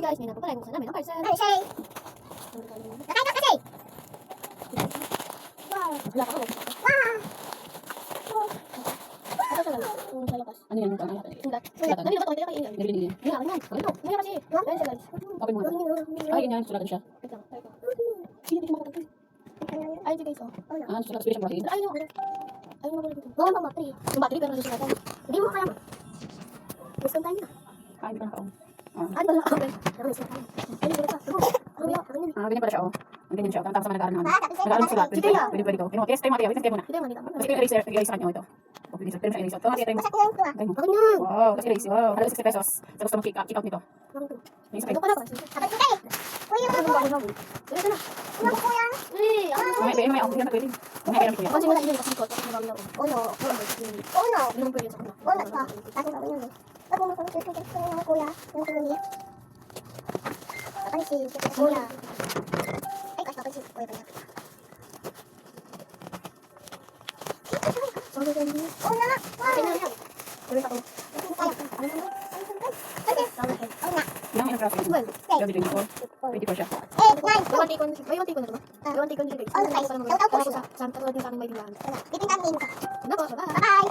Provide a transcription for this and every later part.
Hi guys, may napapalay mo sa namin ang parcel. Shay? Nakain ka kasi! Wow! Wala pa ako. Wow! Ano yan? Ano yan? Sulat. Dali na ba ito? Na kainin. Nabili niya. Hindi na, ano yan? Ito. Hindi na kasi. Siya guys. Open mo nga. Ay, yun yan. Sulatan siya. Wait lang. Hindi, hindi makapagpapin. Ayun siya guys, oh. Ah, sulat. Special brahid. Ayun yung ano. Ayun yung dito. Wala pang battery. Yung battery pero natin. Hindi mo kaya. Gusto tayo na. Ah, hindi pa nakaon. Ah, Ah, ba ako. Ano? Ano ah, ganyan pala siya, oh. Ang ganyan siya. Tapos sa mga nag-aaral na ano. Ah, tapos yan. Nag-aaral sulat. Pwede pwede. na. Pwede pwede ko. Kinuha. Test tayo Matia. Wait, test tayo muna. Hindi naman dito. Kasi yung eraser. Eraser sa kanya, oh, ito. Oh, pwede siya. Pero siya eraser. Ito, Matia, tayo mo. Tayo mo. Ako. Wow, kasi eraser. Wow, 160 pesos. Sa gusto mo kick out, nito. Ano isa Ano kayo. ba? Kuya Ano ako. ba? Ano ba? Ito. Kuya kuya. Eh, ano ba? May, may, may, oh, yan na pwede. Ko yan. Kasi wala yun kasi ko. Kasi wala yun. Uno. Uno. Hindi mo pwede sa kanila. Uno pa. Kasi ba yun eh. Pag mo kung gusto ko yung kuya. Yung kuya niya. Kapag si kuya. Ay, kasi kapag si kuya pa niya. So, so, so, so, Una. Okay na yan. Tuloy ako. Kaya. Kasi. Tama siya. Una. Ilang ilang klase yun? Well, Yung video niyo po. 24 siya. Eh, nine. may one take on, may one take on na ba? May one take on dito. Ano tayo? Ano Daw, daw, Kaya puso. ko sa din aming may bilahan. Una. Bibintan din ka. Ano po? Bye.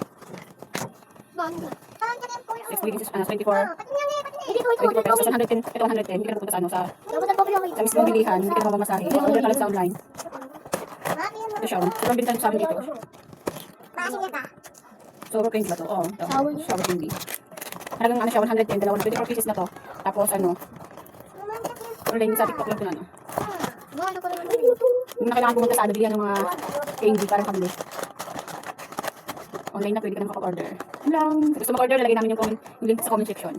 Bye-bye. Bye. Ano Ah, kasi yung kuya. 6 weeks, Ah, ano, 24. pati niya eh, pati niya. Hindi ko ito. 24 pesos, 110. Ito 110. Hindi ka napunta sa ano, sa sa mismong bilihan. Hindi ka mapamasahe. Order ka lang sa online. Ito siya, oh. Sobrang bintan sa amin dito. Sobrang candy ba to? Oo. ito. Sour candy. Halagang ano siya, 110. Dalawa na 24 pieces na to. Tapos ano, online sa TikTok lang ito na pa naman. Yung na kailangan pumunta sa ano, bilihan ng mga candy para kabili. Online na pwede ka na makapag-order. Yun lang. Kung gusto mag-order, lagay namin yung, comment, yung link sa comment section.